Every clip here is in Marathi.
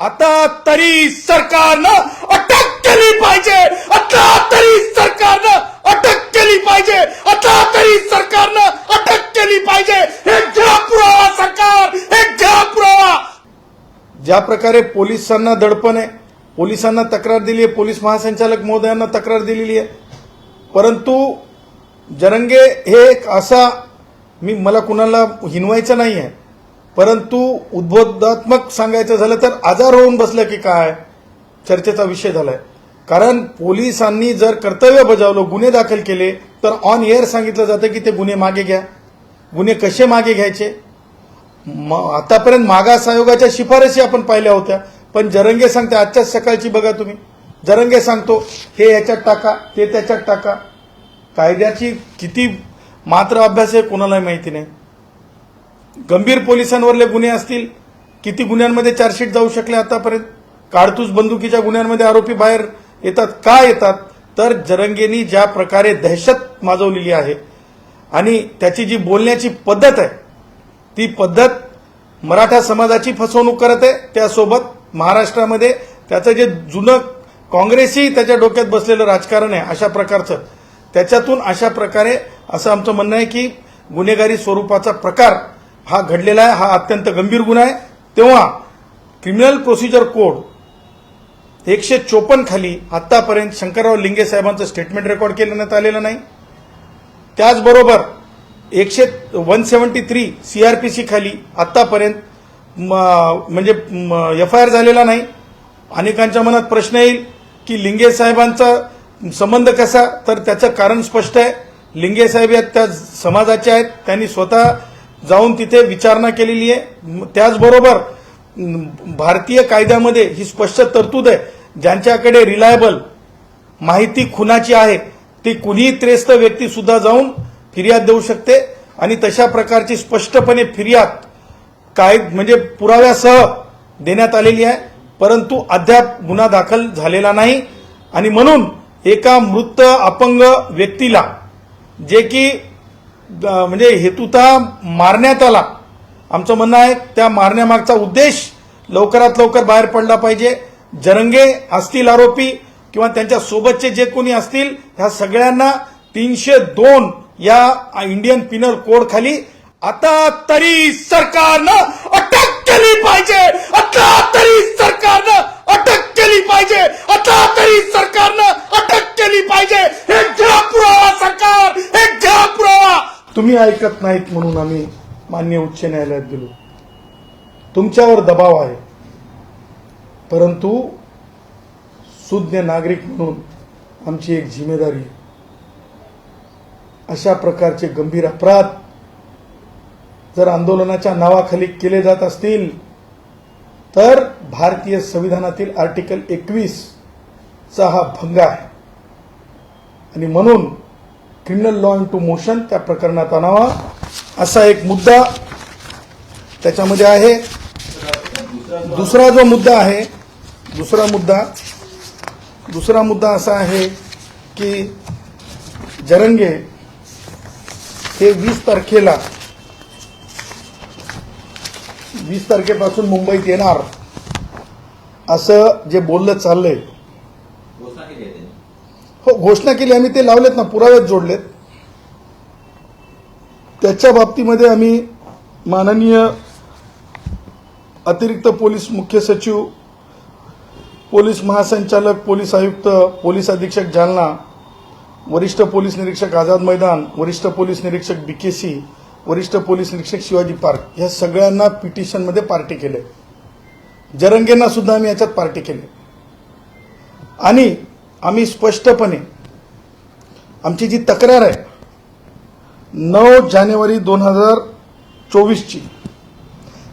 आता तरी सरकारनं अटक केली पाहिजे. आता तरी सरकारनं अटक केली पाहिजे. आता तरी सरकारनं अटक केली पाहिजे. हे घ्या पुरावा सरकार. हे घ्या पुरावा. ज्या प्रकारे पोलिसांना दडपण आहे पोलिसांना तक्रार दिली आहे पोलीस महासंचालक महोदयांना तक्रार दिलेली आहे. परंतु जरंगे हे एक असा मी मला कुणाला हिनवायचं नाही आहे परंतु उद्बोधात्मक सांगायचं झालं तर आजार होऊन बसलं की काय? चर्चेचा विषय झालाय. कारण पोलिसांनी जर कर्तव्य बजावलं गुन्हे दाखल केले तर ऑन एअर सांगितलं जातं की ते गुन्हे मागे घ्या. गुन्हे कसे मागे घ्यायचे? म- आतापर्यंत मागास आयोगाच्या शिफारसी आपण पाहिल्या होत्या. पण जरंगे सांगते आजच्याच सकाळची बघा तुम्ही. जरंगे सांगतो हे याच्यात टाका ते त्याच्यात टाका. कायद्याची किती मात्र अभ्यास आहे कोणालाही माहिती नाही. गंभीर पोलिसांवरले गुन्हे असतील किती गुन्ह्यांमध्ये चार्जशीट जाऊ शकले आतापर्यंत? काडतूस बंदुकीच्या गुन्ह्यांमध्ये आरोपी बाहेर येतात का येतात? तर जरंगेनी ज्या प्रकारे दहशत माजवलेली आहे आणि त्याची जी बोलण्याची पद्धत आहे ती पद्धत मराठा समाजाची फसवणूक करत आहे त्यासोबत महाराष्ट्रामध्ये त्याचं जे जुनं काँग्रेसही त्याच्या डोक्यात बसलेलं राजकारण आहे अशा प्रकारचं. त्याच्यातून अशा प्रकारे असं आमचं म्हणणं आहे की गुन्हेगारी स्वरूपाचा प्रकार हा घडलेला आहे हा अत्यंत गंभीर गुन्हा आहे. तेव्हा क्रिमिनल प्रोसिजर कोड एकशे चोपन्न खाली आतापर्यंत शंकरराव लिंगे साहेबांचं स्टेटमेंट रेकॉर्ड केलं आलेलं नाही. त्याचबरोबर एकशे वन सेवन्टी थ्री सीआरपीसी खाली आतापर्यंत म- म्हणजे एफ आय आर झालेला नाही. अनेकांच्या मनात प्रश्न येईल की लिंगे साहेबांचा संबंध कसा? तर त्याचं कारण स्पष्ट आहे. लिंगे साहेब या त्या समाजाचे आहेत. त्यांनी स्वतः जाऊन तिथे विचारणा केलेली आहे. त्याचबरोबर भारतीय कायद्यामध्ये ही स्पष्ट तरतूद आहे. ज्यांच्याकडे रिलायबल माहिती खुनाची आहे ती कुणीही त्रेस्त व्यक्ती सुद्धा जाऊन फिर्याद देऊ शकते. आणि तशा प्रकारची स्पष्टपणे फिर्याद काय म्हणजे पुराव्यासह देण्यात आलेली आहे. परंतु अद्याप गुन्हा दाखल झालेला नाही. आणि म्हणून एका मृत अपंग व्यक्तीला जे की म्हणजे हेतुता मारण्यात आला. आमचं म्हणणं आहे त्या मारण्यामागचा उद्देश लवकरात लवकर बाहेर पडला पाहिजे. जरंगे असतील आरोपी किंवा त्यांच्या सोबतचे जे कोणी असतील ह्या सगळ्यांना तीनशे दोन या इंडियन पिनल कोड खाली आता तरी सरकारनं अटक केली पाहिजे. आता तरी सरकारनं अटक केली पाहिजे. आता तरी सरकारनं अटक केली पाहिजे. हे घ्या पुरावा सरकार. हे घ्या पुरावा. तुम्ही ऐकत नाहीत म्हणून आम्ही मान्य उच्च न्यायालयात गेलो. तुमच्यावर दबाव आहे. परंतु सुज्ञ नागरिक म्हणून आमची एक जिम्मेदारी आहे. अशा प्रकारचे गंभीर अपराध जर आंदोलनाच्या नावाखाली केले जात असतील तर भारतीय संविधानातील आर्टिकल एकवीसचा हा भंग आहे. आणि म्हणून criminal law into motion त्या प्रकरणात आणावा. असा एक मुद्दा त्याच्यामध्ये आहे. दुसरा जो मुद्दा आहे दुसरा मुद्दा दुसरा मुद्दा असा आहे की जरंगे हे वीस तारखेला वीस तारखेपासून मुंबईत येणार. असं जे बोललं चाललंय घोषणा केली आहे त्यांनी हो घोषणा केली आम्ही ते लावलेत ना पुराव्यात जोडलेत. त्याच्या बाबतीमध्ये आम्ही माननीय अतिरिक्त पोलीस मुख्य सचिव पोलीस महासंचालक पोलीस आयुक्त पोलीस अधीक्षक जालना वरिष्ठ पोलीस निरीक्षक आझाद मैदान वरिष्ठ पोलीस निरीक्षक बीकेसी वरिष्ठ पोलीस निरीक्षक शिवाजी पार्क या सगळ्यांना पिटिशनमध्ये पार्टी केले. जरंगेंना सुद्धा आम्ही याच्यात पार्टी केली. आणि आम्ही स्पष्टपणे आमची जी तक्रार आहे नऊ जानेवारी दोन हजार चोवीसची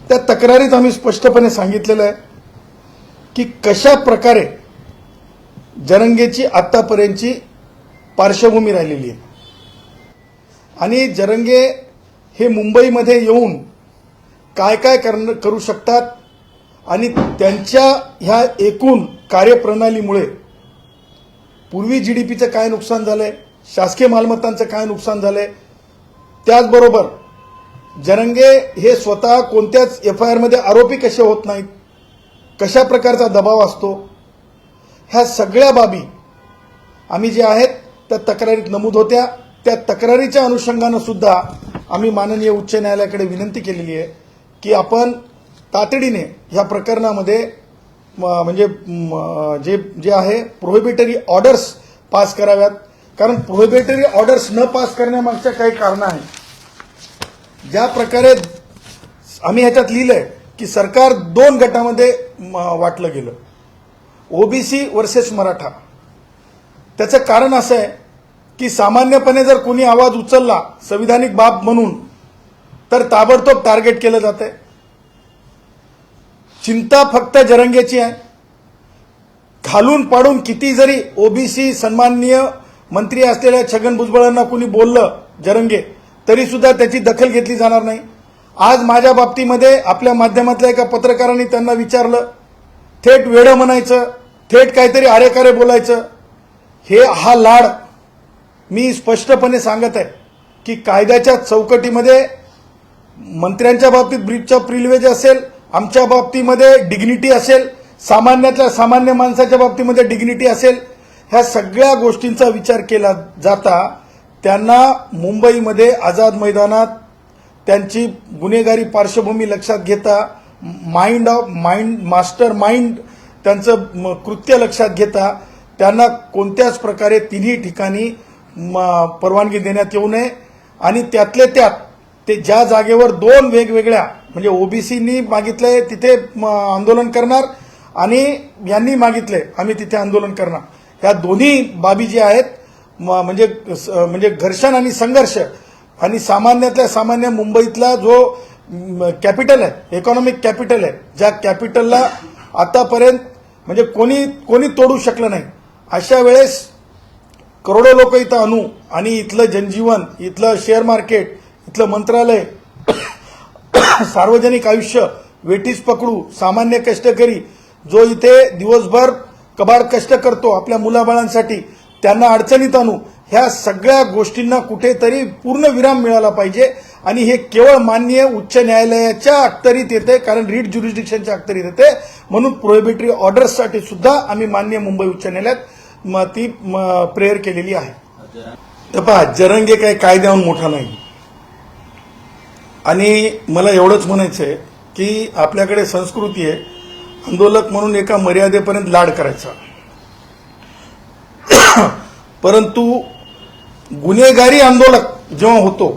त्या तक्रारीत आम्ही स्पष्टपणे सांगितलेलं आहे की कशा प्रकारे जरंगेची आत्तापर्यंतची पार्श्वभूमी राहिलेली आहे. आणि जरंगे हे मुंबईमध्ये येऊन काय काय करण करू शकतात आणि त्यांच्या ह्या एकूण कार्यप्रणालीमुळे पूर्वी जी डी पीचं काय नुकसान झालंय? शासकीय मालमत्तांचं काय नुकसान झालंय? त्याचबरोबर जरंगे हे स्वतः कोणत्याच एफ आय आरमध्ये आरोपी कसे होत नाहीत? कशा प्रकारचा दबाव असतो? ह्या सगळ्या बाबी आम्ही जे आहेत त्या तक्रारीत नमूद होत्या. त्या तक्रारीच्या अनुषंगानं सुद्धा आम्ही माननीय उच्च न्यायालयाकडे विनंती केलेली आहे की आपण तातडीने ह्या प्रकरणामध्ये म्हणजे जे जे आहे प्रोहिबिटरी ऑर्डर्स पास कराव्यात. कारण प्रोहिबिटरी ऑर्डर्स न पास करण्यामागच्या काही कारणं आहे ज्या प्रकारे आम्ही ह्याच्यात लिहिलंय की सरकार दोन गटामध्ये म- वाटलं गेलं. OBC versus Maratha. त्याचं कारण असं आहे की सामान्यपणे जर कोणी आवाज उचलला संविधानिक बाब म्हणून तर ताबडतोब टार्गेट केलं जातं आहे चिंता फक्त जरंगेची आहे. खालून पाडून किती जरी ओबीसी सन्माननीय मंत्री असलेल्या छगन भुजबळांना कोणी बोललं जरंगे तरी सुद्धा त्याची दखल घेतली जाणार नाही. आज माझ्या बाबतीमध्ये आपल्या माध्यमातल्या एका पत्रकारांनी त्यांना विचारलं थेट वेडं म्हणायचं थेट काहीतरी आरेकारे बोलायचं. हे हा लाड मी स्पष्टपणे सांगत आहे की कायद्याच्या चौकटीमध्ये मंत्र्यांच्या बाबतीत ब्रीचचा प्रिल्वेज असेल आमच्या बाबतीमध्ये डिग्निटी असेल सामान्यातल्या सामान्य माणसाच्या बाबतीमध्ये डिग्निटी असेल ह्या सगळ्या गोष्टींचा विचार केला जाता त्यांना मुंबईमध्ये आझाद मैदानात त्यांची गुन्हेगारी पार्श्वभूमी लक्षात घेता mind of mind master mind त्यांचं म- कृत्य लक्षात घेता त्यांना कोणत्याच प्रकारे तिन्ही ठिकाणी म- परवानगी देण्यात येऊ नये. आणि त्यातले त्यात ते ज्या जागेवर दोन वेगवेगळ्या म्हणजे ओबीसीनी मागितलंय तिथे म, आंदोलन करणार आणि यांनी मागितलंय आम्ही तिथे आंदोलन करणार. ह्या दोन्ही बाबी ज्या आहेत म- म्हणजे स- म्हणजे घर्षण आणि संघर्ष आणि सामान्यातल्या सामान्य मुंबईतला जो कॅपिटल आहे इकॉनॉमिक कॅपिटल आहे ज्या कॅपिटलला आतापर्यंत म्हणजे कोणी कोणी तोडू शकलं नाही. अशा वेळेस करोडो लोक इथं आणू आणि इथलं जनजीवन इथलं शेअर मार्केट इथलं मंत्रालय सार्वजनिक आयुष्य वेटीस पकडू सामान्य कष्टकरी जो इथे दिवसभर कबाड कष्ट करतो आपल्या मुलाबाळांसाठी त्यांना अडचणीत आणू ह्या सगळ्या गोष्टींना कुठेतरी पूर्ण विराम मिळाला पाहिजे. आणि हे केवळ मान्य उच्च न्यायालयाच्या अखतरीत येते कारण रीड ज्युरिस्डिक्शनच्या अखतरीत येते. म्हणून प्रोहिबिटरी ऑर्डर्ससाठी सुद्धा आम्ही मान्य मुंबई उच्च न्यायालयात ती प्रेयर केलेली आहे. तर पहा जरंगे काही कायद्याहून मोठा नाही. आणि मला एवढंच म्हणायचं आहे की आपल्याकडे संस्कृती आहे आंदोलक म्हणून एका मर्यादेपर्यंत लाड करायचा. परंतु गुन्हेगारी आंदोलक जेव्हा होतो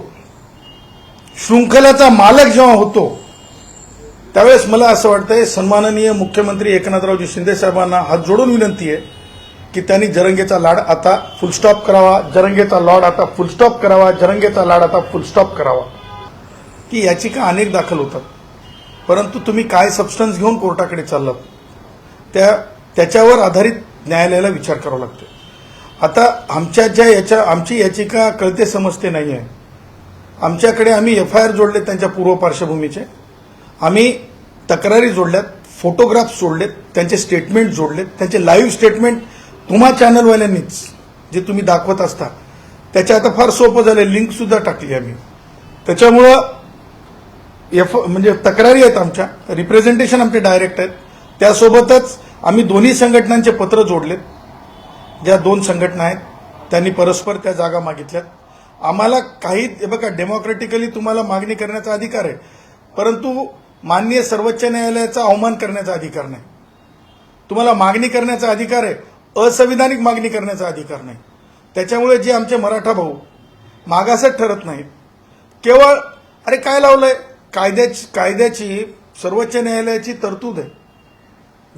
शृंखलाचा मालक जेव्हा होतो त्यावेळेस मला असं वाटतंय सन्माननीय मुख्यमंत्री एकनाथरावजी शिंदे साहेबांना हात जोडून विनंती आहे की त्यांनी जरंगेचा लाड आता फुलस्टॉप करावा जरंगेचा लॉड आता फुलस्टॉप करावा जरंगेचा लाड आता फुलस्टॉप करावा. की याचिका अनेक दाखल होतात. परंतु तुम्ही काय सबस्टन्स घेऊन कोर्टाकडे चाललात? त्या त्याच्यावर आधारित न्यायालयाला विचार करावा लागतो. आता आमच्या ज्या याच्या आमची याचिका कळते समजते नाही आहे आमच्याकडे आम्ही एफ आय आर जोडले त्यांच्या पूर्व पार्श्वभूमीचे. आम्ही तक्रारी जोडल्यात फोटोग्राफ्स जोडलेत त्यांचे स्टेटमेंट जोडलेत त्यांचे लाईव्ह स्टेटमेंट तुम्हा चॅनलवाल्यांनीच जे तुम्ही दाखवत असता. त्याच्या आता फार सोपं झालं लिंकसुद्धा टाकली आम्ही. त्याच्यामुळं एफ म्हणजे तक्रारी आहेत आमच्या. रिप्रेझेंटेशन आमचे डायरेक्ट आहेत. त्यासोबतच आम्ही दोन्ही संघटनांचे पत्र जोडलेत. ज्या दोन संघटना आहेत त्यांनी परस्पर त्या जागा मागितल्यात. आम्हाला काही हे बघा डेमोक्रेटिकली तुम्हाला मागणी करण्याचा अधिकार आहे. परंतु माननीय सर्वोच्च न्यायालयाचा अवमान करण्याचा अधिकार नाही. तुम्हाला मागणी करण्याचा अधिकार आहे. असंविधानिक मागणी करण्याचा अधिकार नाही. त्याच्यामुळे जे आमचे मराठा भाऊ मागासच ठरत नाहीत. केवळ अरे काय लावलंय? कायद्याची कायद्याची सर्वोच्च न्यायालयाची तरतूद आहे.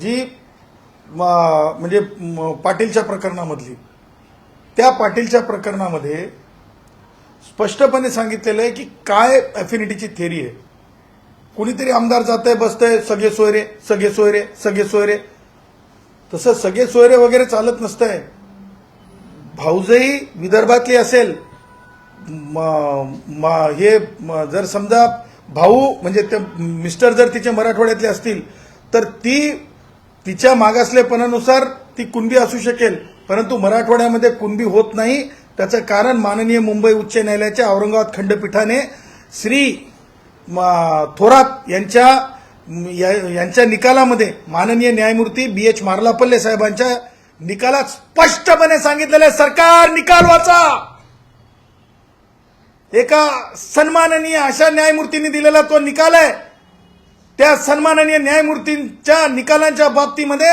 जी म्हणजे पाटीलच्या प्रकरणामधली. त्या पाटीलच्या प्रकरणामध्ये स्पष्टपणे सांगितलेलं आहे की काय अफिनिटीची थेरी आहे. कुणीतरी आमदार जात आहे बसतंय सगळे सोयरे सगळे सोयरे सगळे सोयरे. तसं सगळे सोयरे वगैरे चालत नसतंय. भाऊजही विदर्भातली असेल म- म- हे जर समजा भाऊ म्हणजे ते मिस्टर जर तिचे मराठवाड्यातले असतील तर ती तिच्या मागासलेपणानुसार ती कुणबी असू शकेल. परंतु मराठवाड्यामध्ये कुणबी होत नाही. त्याचं कारण माननीय मुंबई उच्च न्यायालयाच्या औरंगाबाद खंडपीठाने श्री थोरात यांच्या या- यांच्या निकालामध्ये माननीय न्यायमूर्ती बी एच मार्लापल्ले साहेबांच्या निकालात स्पष्टपणे सांगितलेलं आहे सरकार निकाल वाचा! एका सन्माननीय अशा न्यायमूर्तींनी दिलेला तो निकाल आहे. त्या सन्माननीय न्यायमूर्तींच्या निकालांच्या बाबतीमध्ये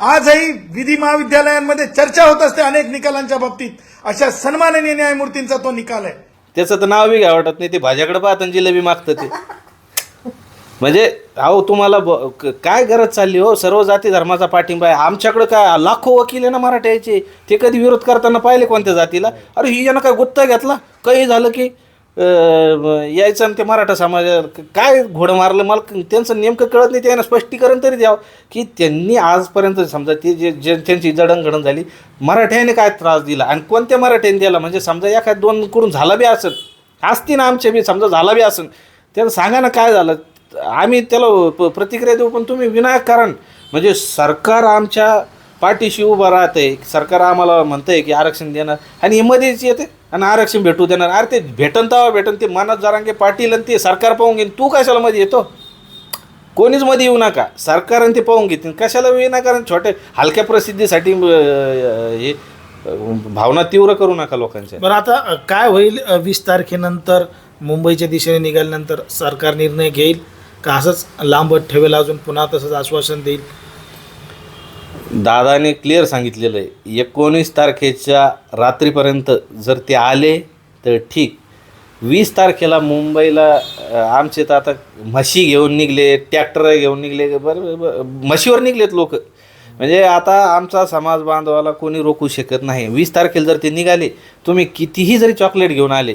आजही विधी महाविद्यालयांमध्ये चर्चा होत असते अनेक निकालांच्या बाबतीत. अशा सन्माननीय न्यायमूर्तींचा तो निकाल आहे. त्याचं तर नाव बी घ्या वाटत नाही ते भाज्याकडे पाहत आणि जिलेबी मागतं ते. म्हणजे अहो तुम्हाला ब- काय गरज चालली हो? सर्व जाती धर्माचा पाठिंबा आहे. आमच्याकडे काय लाखो वकील आहे ना मराठ्याचे? ते कधी विरोध करताना पाहिले कोणत्या जातीला? अरे ही यानं काय गुत्ता घेतला? काही झालं की यायचं आणि ते मराठा समाज काय घोडं मारलं मला त्यांचं नेमकं कळत नाही त्यांना स्पष्टीकरण तरी द्यावं. की त्यांनी आजपर्यंत समजा ते जे जे त्यांची जडणघडण झाली मराठ्याने काय त्रास दिला आणि कोणत्या मराठ्याने दिला? म्हणजे समजा एखाद दोन करून झाला बी असेल असती ना आमच्या बी समजा झाला बी असेल त्याला सांगा ना काय झालं. आम्ही त्याला प- प्रतिक्रिया देऊ पण तुम्ही विनायक कारण. म्हणजे सरकार आमच्या पाठीशी उभं राहतंय सरकार आम्हाला म्हणतंय की आरक्षण देणार. आणि हे मध्येच येते. आणि आरक्षण भेटू देणार. अरे ते भेटन तेव्हा भेटन ते मनात जरांगे पाटील आणि ते सरकार पाहून घेईन. तू कशाला मध्ये येतो? कोणीच मध्ये येऊ नका. सरकार आणि ते पाहून घेतील. कशाला विनाकारण छोटे हलक्या प्रसिद्धीसाठी हे भावना तीव्र करू नका लोकांच्या. बरं आता काय होईल वीस तारखेनंतर मुंबईच्या दिशेने निघाल्यानंतर सरकार निर्णय घेईल का? असंच लांबत ठेवेल अजून पुन्हा तसंच आश्वासन देईल? दादाने क्लिअर सांगितलेलं आहे. एकोणीस तारखेच्या रात्रीपर्यंत जर ते आले तर ठीक. वीस तारखेला मुंबईला आमचे तर आता म्हशी घेऊन निघले ट्रॅक्टर घेऊन निघले बरं बरं, म्हशीवर निघलेत लोक. म्हणजे आता आमचा समाज बांधवाला कोणी रोखू शकत नाही. वीस तारखेला जर ते निघाले तुम्ही कितीही जरी चॉकलेट घेऊन आले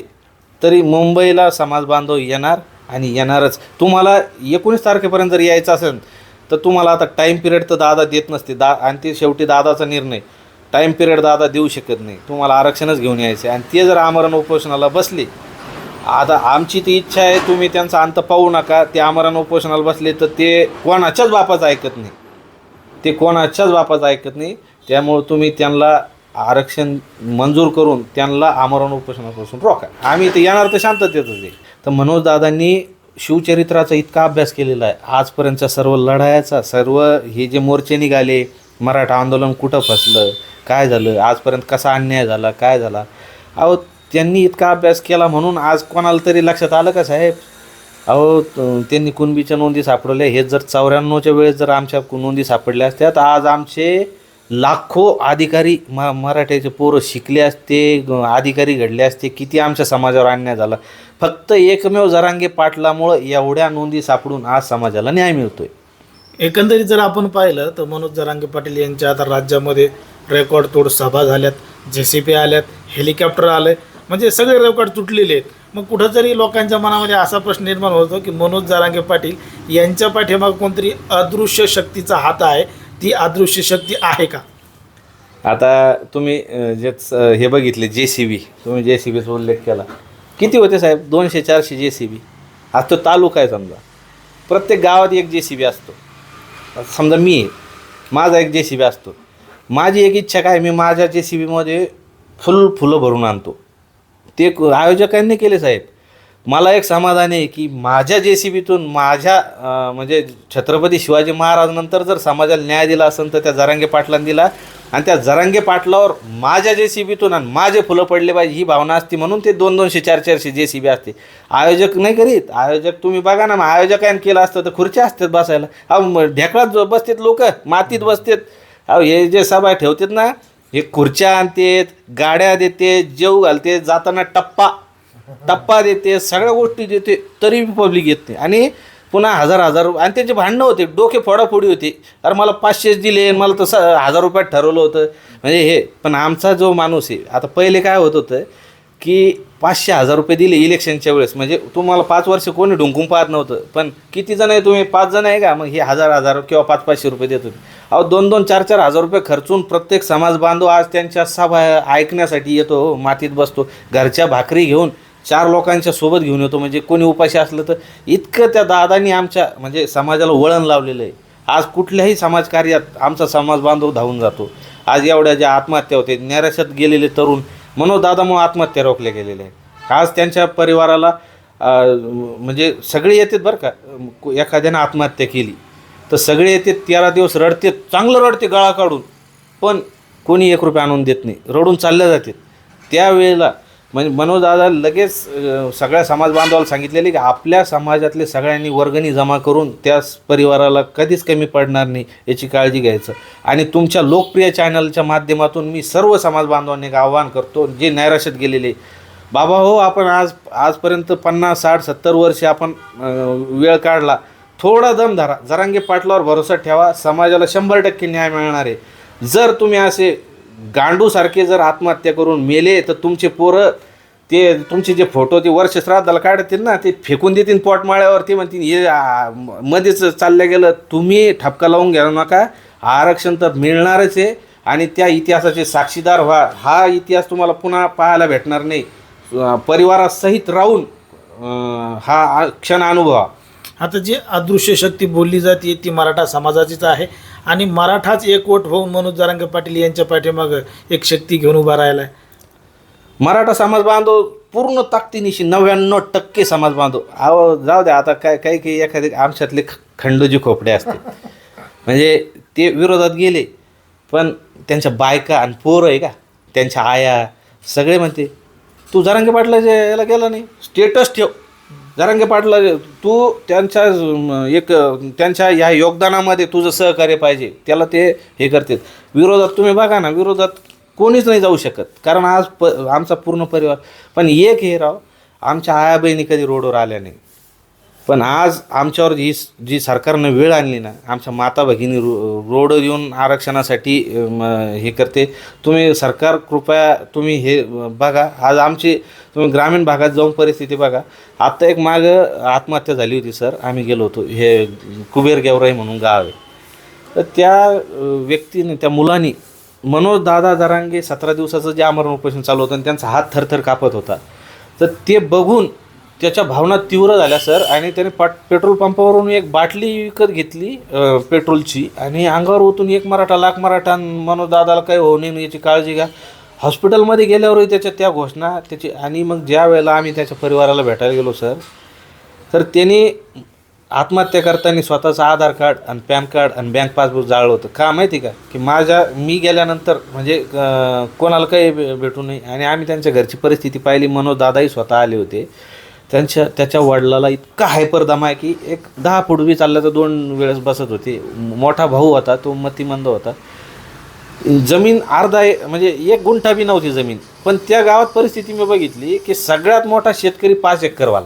तरी मुंबईला समाज बांधव येणार आणि येणारच. तुम्हाला एकोणीस तारखेपर्यंत जर यायचं असेल तर तुम्हाला आता टाईम पिरियड तर दादा देत नसते. दा आणि ते शेवटी दादाचा निर्णय. टाईम पिरियड दादा देऊ शकत नाही. तुम्हाला आरक्षणच घेऊन यायचं आहे आणि ते जर आमरण उपोषणाला बसले आता आमची ती इच्छा आहे तुम्ही त्यांचा अंत पाहू नका. ते आमरण उपोषणाला बसले तर ते कोणाच्याच बापाचं ऐकत नाही. ते कोणाच्याच बापाचं ऐकत नाही. त्यामुळं तुम्ही त्यांना आरक्षण मंजूर करून त्यांना आमरण उपोषणापासून रोखा आम्ही ते येणार तर शांततेतच आहे. तर मनोज दादांनी शिवचरित्राचा इतका अभ्यास केलेला आहे. आजपर्यंतच्या सर्व लढायाचा सर्व हे जे मोर्चे निघाले मराठा आंदोलन कुठं फसलं काय झालं आजपर्यंत कसा अन्याय झाला काय झाला अहो त्यांनी इतका अभ्यास केला म्हणून आज कोणाला तरी लक्षात आलं का साहेब? अहो त्यांनी कुणबीच्या नोंदी सापडल्या हे जर चौऱ्याण्णवच्या वेळेस जर आमच्या कु- नोंदी सापडल्या असत्या तर आज आमचे लाखो अधिकारी म मराठ्याचे पोरं शिकले असते अधिकारी घडले असते किती आमच्या समाजावर अन्याय झाला. फक्त एकमेव जरांगे पाटलामुळं एवढ्या नोंदी सापडून आज समाजाला न्याय मिळतोय. एकंदरीत जर आपण पाहिलं तर मनोज जरांगे पाटील यांच्या आता राज्यामध्ये रेकॉर्ड तोड सभा झाल्यात जे सी पी आल्यात हेलिकॉप्टर आले म्हणजे सगळे रेकॉर्ड तुटलेले आहेत. मग कुठंतरी लोकांच्या मनामध्ये असा प्रश्न निर्माण होतो की मनोज जरांगे पाटील यांच्या पाठीमाग कोणतरी अदृश्य शक्तीचा हात आहे ती अदृश्य शक्ती आहे का? आता तुम्ही अं, जे हे बघितले जे सी बी तुम्ही जे सी बीचा उल्लेख केला. किती होते साहेब? दोनशे चारशे जे सी बी. आज तो तालुका आहे समजा. प्रत्येक गावात एक जे सी बी असतो. समजा मी आहे माझा एक जे सी बी असतो. माझी एक इच्छा काय? मी माझ्या जे सी बीमध्ये फुल फुलं भरून आणतो. ते क- आयोजकांनी केले साहेब. मला एक समाधान आहे की माझ्या जे सी बीतून माझ्या म्हणजे छत्रपती शिवाजी महाराजांनंतर जर समाजाला न्याय दिला असेल तर त्या जरांगे पाटलांनी दिला. आणि त्या जरांगे पाटलावर माझ्या जे सी बीतून आणि माझे फुलं पडले पाहिजे ही भावना असते म्हणून ते दोन दोनशे चार चारशे जे सी बी असते. आयोजक नाही करीत. आयोजक तुम्ही बघा ना मग आयोजकांनी केलं असतं तर खुर्च्या असतात बसायला. अहो मग ढेकळात बसतात लोक मातीत बसतात. अहो हे जे सभा ठेवतात ना हे खुर्च्या आणतात गाड्या देते जेव घालते जाताना टप्पा टप्पा देते सगळ्या गोष्टी देते तरी पब्लिक येत नाही. आणि पुन्हा हजार हजार आणि त्यांचे भांडणं होते डोके फोडाफोडी होती. अरे मला पाचशेच दिले आणि मला तसं हजार रुपयात ठरवलं होतं. म्हणजे हे पण आमचा जो माणूस आहे आता पहिले काय होत होतं की पाचशे हजार रुपये दिले इलेक्शनच्या वेळेस. म्हणजे तुम्हाला पाच वर्ष कोणी ढुंकून पाहत नव्हतं. पण किती जण आहे तुम्ही? पाच जण आहे का? मग हे हजार हजार किंवा पाच पाचशे रुपये देत होते. अहो दोन दोन चार चार हजार रुपये खर्चून प्रत्येक समाज बांधव आज त्यांच्या सभा ऐकण्यासाठी येतो हो, मातीत बसतो घरच्या भाकरी घेऊन चार लोकांच्या सोबत घेऊन येतो. म्हणजे कोणी उपाशी असलं तर इतकं त्या दादांनी आमच्या म्हणजे समाजाला वळण लावलेलं आहे. आज कुठल्याही समाजकार्यात आमचा समाज बांधव धावून जातो. आज एवढ्या ज्या आत्महत्या होते नैराश्यात गेलेले तरुण मनोदादामुळे आत्महत्या रोखल्या गेलेल्या आहेत. आज त्यांच्या परिवाराला म्हणजे सगळे येतात बरं का एखाद्यानं आत्महत्या केली. तर सगळे येते तेरा दिवस रडते चांगलं रडते गळा काढून. पण कोणी एक रुपया आणून देत नाही. रडून चालल्या जातात. त्यावेळेला म्हणजे मनोजदादा लगेच सगळ्या समाज बांधवाला सांगितलेले की आपल्या समाजातले सगळ्यांनी वर्गणी जमा करून त्या परिवाराला कधीच कमी पडणार नाही याची काळजी घ्यायचं. आणि तुमच्या लोकप्रिय चॅनलच्या माध्यमातून मी सर्व समाज बांधवांनी एक आव्हान करतो जे नैराश्यात गेलेले बाबा हो आपण आज आजपर्यंत पन्नास साठ सत्तर वर्ष आपण वेळ काढला. थोडा दम धरा. जरांगे पाटलावर भरोसा ठेवा. समाजाला शंभर टक्के न्याय मिळणार आहे. जर तुम्ही असे गांडूसारखे जर आत्महत्या करून मेले तर तुमचे पोरं ते तुमचे जे फोटो ते वर्ष श्राद्धाला काढतील ना ते फेकून देतील पोटमाळ्यावर ते म्हणतील हे मध्येच चाललं गेलं तुम्ही ठपका लावून घ्या नका आरक्षण तर मिळणारच आहे आणि त्या इतिहासाचे साक्षीदार व्हा. हा इतिहास तुम्हाला पुन्हा पाहायला भेटणार नाही. परिवारासहित राहून हा क्षण अनुभवा. आता जी अदृश्य शक्ती बोलली जाते ती मराठा समाजाचीच आहे. आणि मराठाच एकवट होऊन मनोज जरांगे पाटील यांच्या पाठीमागं एक शक्ती घेऊन उभा राहिला आहे मराठा समाज बांधव पूर्ण ताकदीनिशी नव्याण्णव टक्के समाज बांधव. अहो जाऊ द्या आता काय काही काही एखादे आमच्यातले ख- खंडोजी खोपडे असते म्हणजे ते विरोधात गेले पण त्यांच्या बायका आणि पोरं आहे का? त्यांच्या आया सगळे म्हणते तू जरांगे पाटलाच्या याला गेला नाही स्टेटस ठेव. जरांगे पाटला तू त्यांच्या एक त्यांच्या ह्या योगदानामध्ये तुझं सहकार्य पाहिजे त्याला ते हे करतात. विरोधात तुम्ही बघा ना विरोधात कोणीच नाही जाऊ शकत. कारण आज प आमचा पूर्ण परिवार पण एक हे राव आमच्या आया बहिणी कधी रोडवर आल्या नाही पण आज आमच्यावर जी जी सरकारनं वेळ आणली ना आमच्या माता भगिनी रो रोडवर येऊन आरक्षणासाठी हे करते. तुम्ही सरकार कृपया तुम्ही हे बघा. आज आमची तुम्ही ग्रामीण भागात जाऊन परिस्थिती बघा. आत्ता एक मागं आत्महत्या झाली होती सर. आम्ही गेलो होतो. हे कुबेर गेवराई म्हणून गाव आहे. तर त्या व्यक्तीने त्या मुलांनी मनोज दादा जरांगे सतरा दिवसाचं जे आमरण उपोषण चालू होतं आणि त्यांचा हात थरथर कापत होता. तर ते बघून त्याच्या भावना तीव्र झाल्या सर. आणि त्याने पाट पेट्रोल पंपावरून एक बाटली विकत घेतली पेट्रोलची. आणि अंगावर ओतून एक मराठा लाख मराठा मनोज दादाला काही होऊ नये याची काळजी घ्या. हॉस्पिटलमध्ये गेल्यावरही त्याच्या त्या घोषणा त्याची आणि मग ज्या वेळेला आम्ही त्याच्या परिवाराला भेटायला गेलो सर तर त्यांनी आत्महत्या करताना स्वतःचं आधार कार्ड आणि पॅन कार्ड आणि बँक पासबुक जाळलं होतं. का माहिती का? की माझ्या मी गेल्यानंतर म्हणजे कोणाला काही भेटू नये. आणि आम्ही त्यांच्या घरची परिस्थिती पाहिली. मनोज दादाही स्वतः आले होते. त्यांच्या त्याच्या वडिलाला इतका हायपर दमा आहे की एक दहा फुटवी चालल्या चालला तर दोन वेळेस बसत होते. मोठा भाऊ होता तो मतिमंद होता. जमीन अर्धा ए- म्हणजे एक गुंठा बी नव्हती जमीन. पण त्या गावात परिस्थिती मी बघितली की सगळ्यात मोठा शेतकरी पाच एकरवाला.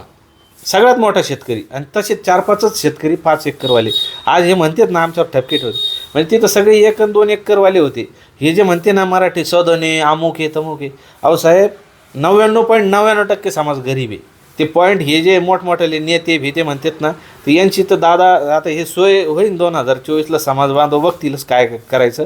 सगळ्यात मोठा शेतकरी आणि तसे चार पाचच शेतकरी पाच एकरवाले. आज हे म्हणतात ना आमच्यावर ठपकेट होते. म्हणजे तिथं सगळे एक आणि दोन एकरवाले होते. हे जे म्हणते ना मराठी सदने अमुक आहे तमुक आहे अहो साहेब नव्याण्णव पॉईंट नव्याण्णव टक्के समाज गरीब आहे. ते पॉईंट हे जे मोठमोठ्याले नेते भीते म्हणतात ना तर यांची तर दादा आता हे सोय होईल दोन हजार चोवीसला समाज बांधव बघतीलच काय करायचं.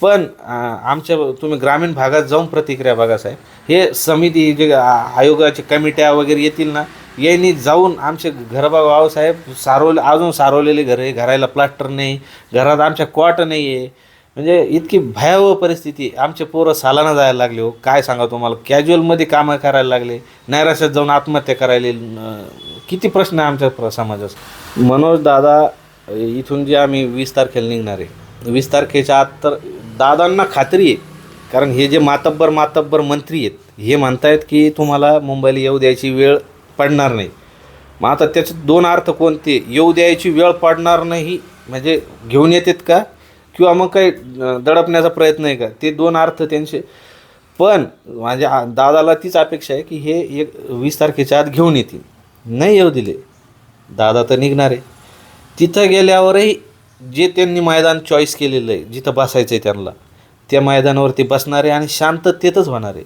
पण आमच्या तुम्ही ग्रामीण भागात जाऊन प्रतिक्रिया बघा साहेब. हे समिती जे आयोगाचे आयोगाच्या कमिट्या वगैरे येतील ना यांनी जाऊन आमचे घरबा बघावं साहेब सारवले अजून सारवलेले घर आहे घरायला प्लास्टर नाही घरात आमच्या क्वाट नाही आहे. म्हणजे इतकी भयावह परिस्थिती. आमचे पोरं सालाना जायला लागले हो. काय सांगा तुम्हाला? कॅज्युअलमध्ये कामं करायला लागले. नैराश्यात जाऊन आत्महत्या करायला. किती प्रश्न आहे आमच्या प्र- समाजात? मनोज दादा इथून जे आम्ही वीस तारखेला निघणार आहे. वीस तारखेच्या आत तर दादांना खात्री आहे. कारण हे जे मातब्बर मातब्बर मंत्री आहेत हे म्हणतायत की तुम्हाला मुंबईला येऊ द्यायची वेळ पडणार नाही. मग आता त्याचे दोन अर्थ कोणते? येऊ द्यायची वेळ पडणार नाही म्हणजे घेऊन येतात का? किंवा मग काही दडपण्याचा प्रयत्न आहे का? ते दोन अर्थ त्यांचे. पण माझ्या दादाला तीच अपेक्षा आहे की हे एक वीस तारखेच्या आत घेऊन येतील. नाही येऊ दिले. दादा तर निघणार आहे. तिथं गेल्यावरही जे त्यांनी मैदान चॉईस केलेलं आहे जिथं बसायचं आहे त्यांना त्या मैदानावरती बसणार आहे आणि शांततेतच होणार आहे.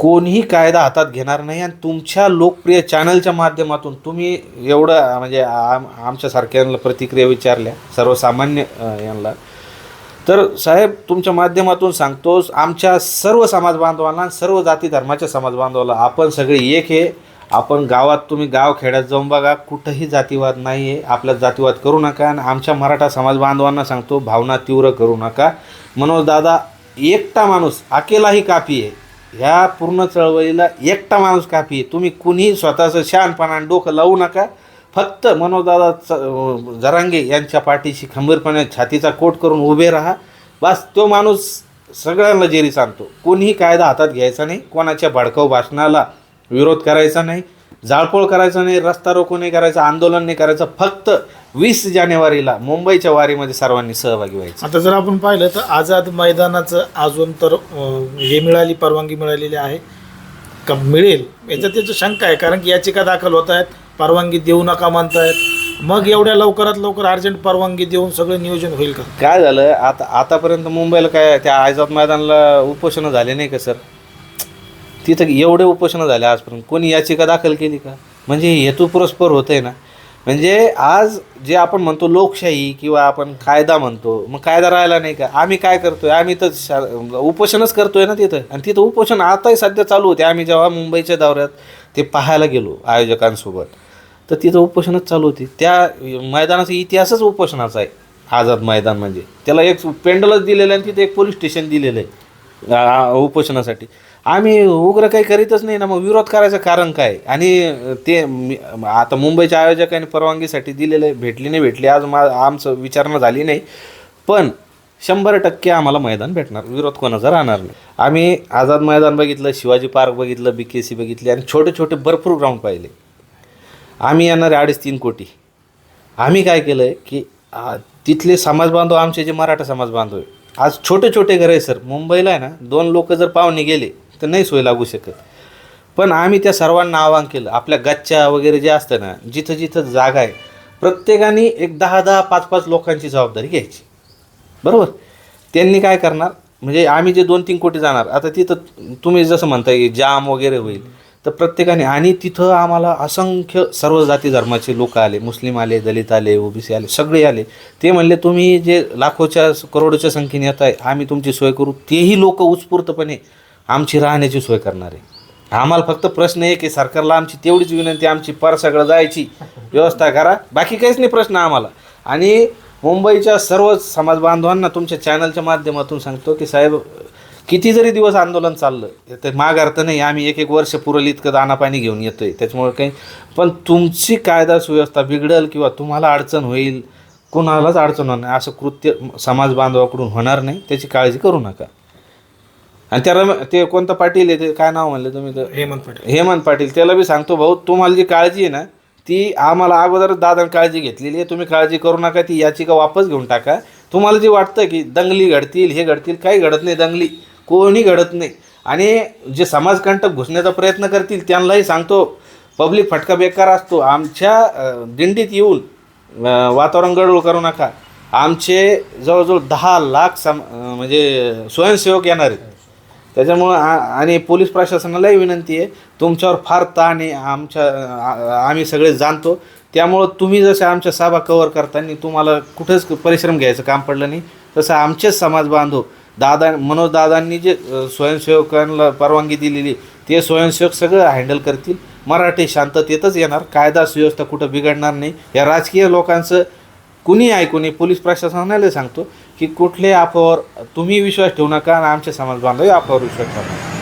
कोणीही कायदा हातात घेणार नाही आणि तुमच्या लोकप्रिय चॅनलच्या माध्यमातून तुम्ही एवढं म्हणजे आम आमच्यासारख्यांना प्रतिक्रिया विचारल्या सर्वसामान्य यांना. तर साहेब तुमच्या माध्यमातून सांगतोस आमच्या सर्व समाज बांधवांना सर्व जाती धर्माच्या समाज बांधवाला आपण सगळे एक आहे. आपण गावात तुम्ही गाव खेड्यात जाऊन बघा कुठंही जातीवाद नाही आहे आपला जातीवाद करू नका आणि आमच्या मराठा समाज बांधवांना सांगतो भावना तीव्र करू नका. मनोज दादा एकटा माणूस अकेलाही काफी आहे. ह्या पूर्ण चळवळीला एकटा माणूस काफी आहे. तुम्ही कुणीही स्वतःचं शहाणपणा डोकं लावू नका. फक्त मनोदादा च- जरांगे यांच्या पाठीशी खंबीरपणे छातीचा कोट करून उभे राहा. बस तो माणूस सगळ्यांना जेरी सांगतो कोणीही कायदा हातात घ्यायचा नाही. कोणाच्या भडकाऊ भाषणाला विरोध करायचा नाही. जाळपोळ करायचा नाही. रस्ता रोको नाही करायचं. आंदोलन नाही करायचं. फक्त वीस जानेवारीला मुंबईच्या वारीमध्ये सर्वांनी सहभागी व्हायचं. आता जर आपण पाहिलं तर आझाद मैदानाचं अजून तर अं, हे मिळाली परवानगी मिळालेली आहे. का मिळेल? याच्यात त्याचं शंका आहे कारण की याचिका दाखल होत आहेत परवानगी देऊ नका म्हणतायत. मग एवढ्या लवकरात लवकर अर्जंट परवानगी देऊन सगळं नियोजन होईल का? काय झालं? आता आतापर्यंत मुंबईला काय त्या आझाद मैदानाला उपोषणं झाले नाही का सर? तिथं एवढे उपोषणं झाले आजपर्यंत. कोणी याचिका दाखल केली का? म्हणजे हेतू पुरस्पर होत आहे ना. म्हणजे आज जे आपण म्हणतो लोकशाही किंवा आपण कायदा म्हणतो मग कायदा राहिला नाही का? आम्ही काय करतोय? आम्ही तर शा उपोषणच करतोय ना तिथं. आणि तिथं उपोषण आताही सध्या चालू होते. आम्ही जेव्हा मुंबईच्या दौऱ्यात ते पाहायला गेलो आयोजकांसोबत तर तिथं उपोषणच चालू होती. त्या मैदानाचा इतिहासच उपोषणाचा आहे. आझाद मैदान म्हणजे. त्याला एक पेंडलच दिलेलं आहे आणि तिथे एक पोलीस स्टेशन दिलेलं आहे उपोषणासाठी. आम्ही उग्र काही करीतच नाही ना मग विरोध करायचं कारण काय? आणि ते मी- आता मुंबईच्या आयोजकांनी परवानगीसाठी दिलेलं आहे भेटली नाही भेटली. आज मा आमचं विचारणा झाली नाही. पण शंभर टक्के आम्हाला मैदान भेटणार. विरोध कोणाचा राहणार नाही. आम्ही आझाद मैदान बघितलं शिवाजी पार्क बघितलं बी के सी बघितली आणि छोटे छोटे भरपूर ग्राउंड पाहिले. आम्ही येणारे अडीच तीन कोटी. आम्ही काय केलं आहे की तिथले समाज बांधव आमचे जे मराठा समाज बांधव आहे आज छोटे छोटे घर आहे सर. मुंबईला आहे ना दोन लोक जर पाहुणे गेले तर नाही सोय लागू शकत. पण आम्ही त्या सर्वांना आवाहन केलं. आपल्या गच्च्या वगैरे जे असतं ना जिथं जिथं जागा आहे प्रत्येकाने एक दहा दहा पाच पाच लोकांची जबाबदारी घ्यायची. बरोबर? त्यांनी काय करणार? म्हणजे आम्ही जे दोन तीन कोटी जाणार आता तिथं तुम्ही जसं म्हणताय की जाम वगैरे होईल तर प्रत्येकाने आणि तिथं आम्हाला असंख्य सर्व जाती धर्माचे लोक आले मुस्लिम आले दलित आले ओबीसी आले सगळे आले. ते म्हणले तुम्ही जे लाखोच्या करोडोच्या संख्येने येत आहे आम्ही तुमची सोय करू. तेही लोक उत्स्फूर्तपणे आमची राहण्याची सोय करणार. आहे आम्हाला फक्त प्रश्न आहे की सरकारला आमची तेवढीच विनंती आमची पर सगळं जायची. व्यवस्था करा. बाकी काहीच नाही प्रश्न आम्हाला. आणि मुंबईच्या सर्व समाज बांधवांना तुमच्या चॅनलच्या माध्यमातून सांगतो की साहेब किती जरी दिवस आंदोलन चाललं तर माग अर्थ नाही आम्ही एक एक वर्ष पुरल इतकं दानापाणी घेऊन येतो आहे त्याच्यामुळे काही पण तुमची कायदा सुव्यवस्था बिघडल किंवा तुम्हाला अडचण होईल कुणालाच अडचण होणार नाही. असं कृत्य समाज बांधवाकडून होणार नाही. त्याची काळजी करू नका. आणि त्या रम ते कोणतं पाटील आहे ते काय नाव म्हणले तुम्ही तर? हेमंत पाटील. हेमंत पाटील. त्याला बी सांगतो भाऊ तुम्हाला जी काळजी आहे ना ती आम्हाला अगोदर दादा काळजी घेतलेली आहे. तुम्ही काळजी करू नका ती याचिका वापस घेऊन टाका. तुम्हाला जे वाटतं की दंगली घडतील हे घडतील काही घडत नाही दंगली. कोणी घडत नाही. आणि जे समाजकंटक घुसण्याचा प्रयत्न करतील त्यांनाही सांगतो पब्लिक फटका बेकार असतो. आमच्या दिंडीत येऊन वातावरण गडबड करू नका. आमचे जवळजवळ दहा लाख सम म्हणजे स्वयंसेवक येणार आहेत. त्याच्यामुळं आ- आणि पोलीस प्रशासनालाही विनंती आहे तुमच्यावर फार ताण आहे आमच्या आम्ही सगळे जाणतो. त्यामुळं तुम्ही जसे आमच्या सभा कवर करताना तुम्हाला कुठंच परिश्रम घ्यायचं काम पडलं नाही तसं आमचेच समाज बांधव दादा मनोज दादांनी जे स्वयंसेवकांना परवानगी दिलेली ते स्वयंसेवक सगळं हँडल करतील. मराठी शांततेतच येणार कायदा सुव्यवस्था कुठं बिघडणार नाही या राजकीय लोकांचं कुणी ऐकू नये पोलीस प्रशासनाला सांगतो. की कुठले अफवावर तुम्ही विश्वास ठेवू नका आणि आमच्या समाज बांधव अफवावर विश्वास ठेवू नका.